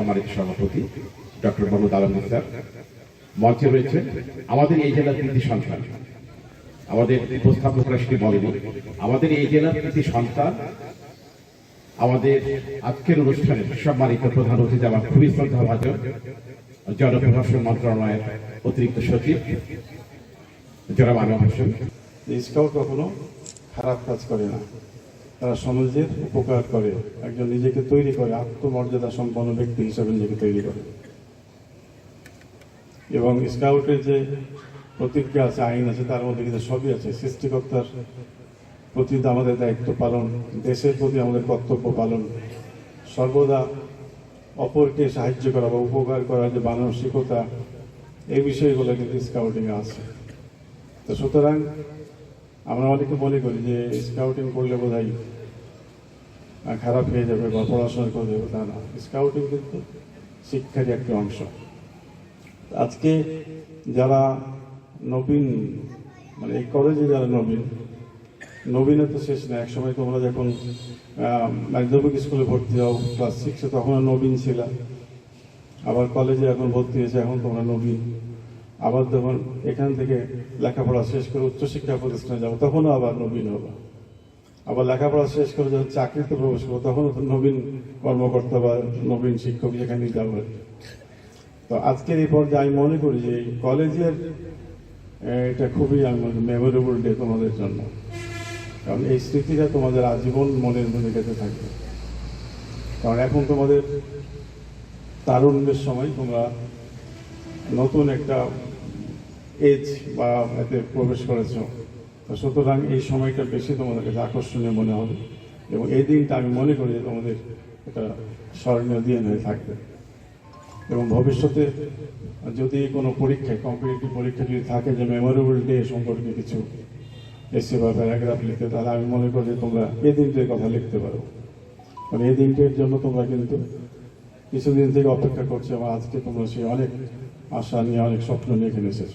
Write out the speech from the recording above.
সম্মানিত সভাপতি, doctor Mohammad Alamgir sir মঞ্চে রয়েছে আমাদের এই জেলার কৃতি সন্তান। আমাদের উপস্থাপকরা সেটি বলেনি আমাদের এই জেলার কৃতি সন্তান, আমাদের আজকের অনুষ্ঠানে সম্মানিত প্রধান অতিথি আমার খুবই শ্রদ্ধা ভাজন জনপ্রশাসন মন্ত্রণালয়ের অতিরিক্ত সচিব, জনাব আনোয়ার হোসেন। যে কখনো খারাপ কাজ করে না। তারা সমাজের উপকার করে, একজন নিজেকে তৈরি করে, আত্মমর্যাদা সম্পন্ন ব্যক্তি হিসাবে নিজেকে তৈরি করে। এবং স্কাউটের যে প্রতিজ্ঞা আছে, আইন আছে, তার মধ্যে কিন্তু সবই আছে। সৃষ্টিকর্তার প্রতি আমাদের দায়িত্ব পালন, দেশের প্রতি আমাদের কর্তব্য পালন। সর্বদা অপরকে সাহায্য করা বা উপকার করার যে মানসিকতা, এই বিষয়গুলো কিন্তু স্কাউটিংয়ে আছে। তো সুতরাং আমরা অনেকে মনে করি যে স্কাউটিং করলে বোধ হয় খারাপ হয়ে যাবে বা পড়াশোনা করে যাবে, তা না। স্কাউটিং কিন্তু শিক্ষারই একটি অংশ। আজকে যারা নবীন মানে এই কলেজে যারা নবীন, নবীনের তো শেষ না একসময় তোমরা যখন মাধ্যমিক স্কুলে ভর্তি হও ক্লাস সিক্সে তখন নবীন ছিল। আবার কলেজে এখন ভর্তি হয়েছে, এখন তোমরা নবীন। আবার যখন এখান থেকে লেখাপড়া শেষ করে উচ্চশিক্ষা প্রতিষ্ঠানে যাব, তখনও আবার নবীন হব। আবার লেখাপড়া শেষ করে যখন চাকরিতে প্রবেশ করব, তখনও তো নবীন কর্মকর্তা বা নবীন শিক্ষক যেখানে যাব তো আজকের এই পর্যায়ে আমি মনে করি যে এই কলেজের এটা খুবই আমি মেমোরেবল ডে তোমাদের জন্য। কারণ এই স্মৃতিটা তোমাদের আজীবন মনের মধ্যে গেঁথে থাকবে। কারণ এখন তোমাদের তারুণ্যের সময় তোমরা নতুন একটা এজ বা এতে প্রবেশ করেছ। সুতরাং এই সময়টা বেশি তোমাদের কাছে আকর্ষণীয় মনে হবে এবং এই দিনটা আমি মনে করি যে তোমাদের একটা স্মরণীয় দিন হয়ে থাকবে। এবং ভবিষ্যতে যদি কোনো পরীক্ষায় কম্পিটিটিভ পরীক্ষা যদি থাকে যে মেমোরেবল ডে সম্পর্কে কিছু এসে বা প্যারাগ্রাফ লিখতে, তাহলে আমি মনে করি যে তোমরা এই দিনটির কথা লিখতে পারো। মানে এই দিনটির জন্য তোমরা কিন্তু কিছুদিন থেকে অপেক্ষা করছ এবং আজকে তোমরা সেই অনেক আশা নিয়ে, অনেক স্বপ্ন নিয়ে এখানে এসেছ।